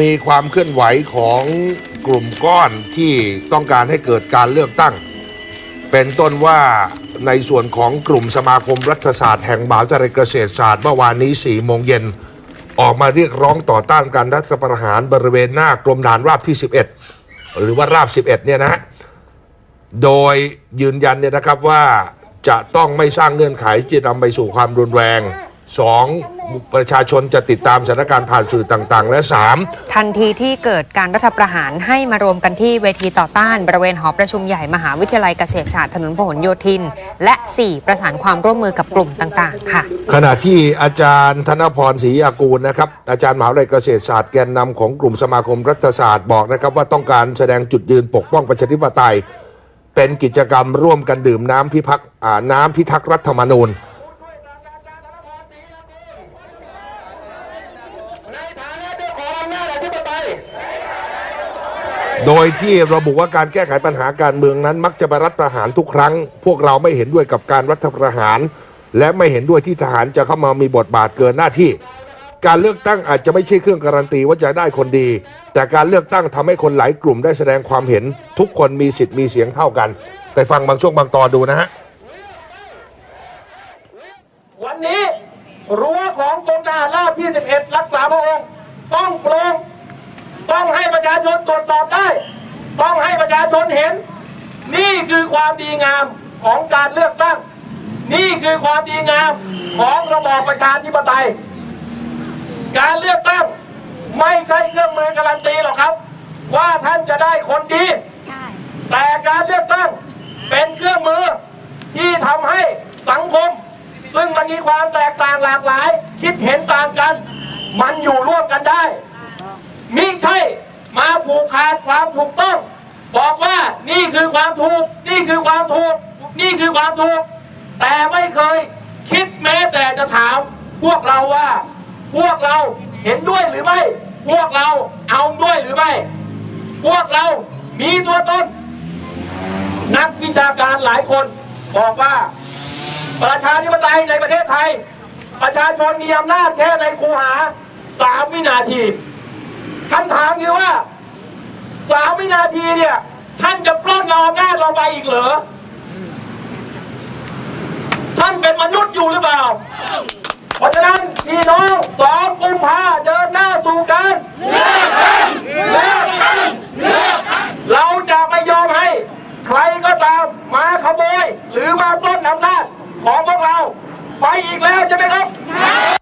มีความเคลื่อนไหวของกลุ่มก้อนที่ต้องการให้เกิดการเลือกตั้ง เป็นต้นว่าในส่วนของกลุ่มสมาคมรัฐศาสตร์แห่งมหาวิทยาลัยเกษตรศาสตร์เมื่อวานนี้4โมงเย็นออกมาเรียกร้องต่อต้านการรัฐประหารบริเวณหน้ากรมฐานราบที่ 11 หรือว่าราบ 11 เนี่ยนะฮะโดยยืนยันเนี่ยนะครับว่าจะต้องไม่สร้างเงื่อนไขที่นำไปสู่ความรุนแรง 2. ประชาชนจะติดตามสถานการณ์ผ่านสื่อต่างๆ และ 3. ทันทีที่เกิดการรัฐประหารให้มารวมกันที่เวทีต่อต้าน บริเวณหอประชุมใหญ่มหาวิทยาลัยเกษตรศาสตร์ถนนพหลโยธิน และ 4 ประสานความร่วมมือกับกลุ่มต่างๆ ค่ะ ขณะที่อาจารย์ธนพรศรียากูลนะครับ อาจารย์มหาวิทยาลัยเกษตรศาสตร์แกนนำของกลุ่มสมาคมรัฐศาสตร์บอกนะครับว่าต้องการแสดงจุดยืนปกป้องประชาธิปไตย เป็นกิจกรรมร่วมกันดื่มน้ำพิพักษ์อ่าน้ำพิทักษ์รัฐธรรมนูญ ในฐานะเจ้าของอำนาจอธิปไตย โดยที่ระบุว่าการแก้ไขปัญหาการเมืองนั้น มักจะไปรัฐประหารทุกครั้ง พวกเราไม่เห็นด้วยกับการรัฐประหาร และไม่เห็นด้วยที่ทหารจะเข้ามามีบทบาทเกินหน้าที่ การเลือกตั้งอาจจะไม่ใช่เครื่องการันตีว่าจะได้คนดี แต่การเลือกตั้งทำให้คนหลายกลุ่มได้แสดงความเห็น ทุกคนมีสิทธิ์มีเสียงเท่ากันไปฟังบางช่วงบางตอนดูนะฮะวันนี้รั้วของกรมทหารราบที่ 11 รักษาพระองค์ต้องโปร่งต้องให้ประชาชนตรวจสอบได้ ต้องให้ประชาชนเห็น นี่คือความดีงามของการเลือกตั้ง นี่คือความดีงามของระบอบประชาธิปไตย การเลือกตั้งไม่ใช่เครื่องมือการันตีหรอกครับ ว่าท่านจะได้คนดี แต่การเลือกตั้งเป็นเครื่องมือที่ทำให้สังคม ซึ่งมันมีความแตกต่างหลากหลาย คิดเห็นต่างกัน มันอยู่ร่วมกันได้มิใช่มาผูกขาดความถูกต้อง บอกว่านี่คือความถูก นี่คือความถูก นี่คือความถูก แต่ไม่เคยคิดแม้แต่จะถามพวกเราว่า พวกเราเห็นด้วยหรือไม่ พวกเราเอาด้วยหรือไม่ พวกเรามีตัวตนนักวิชาการหลายคนบอกว่า ประชาธิปไตยในประเทศไทย ประชาชนมีอำนาจแค่ในคูหาสามวินาทีคำถามคือว่า สามวินาทีเนี่ย ท่านจะปล้นนอนอำนาจเราไปอีกเหรอ ท่านเป็นมนุษย์อยู่หรือเปล่า เพราะฉะนั้นพี่น้องสองกุมภาเดินหน้าสู่กันเกันเลือกกันเลือกกันเราจะไม่ยอมให้ ใครก็ตามมาขโมย หรือมาปล้นอำนาจของพวกเรา ไปอีกแล้วใช่ไหมครับ ใช่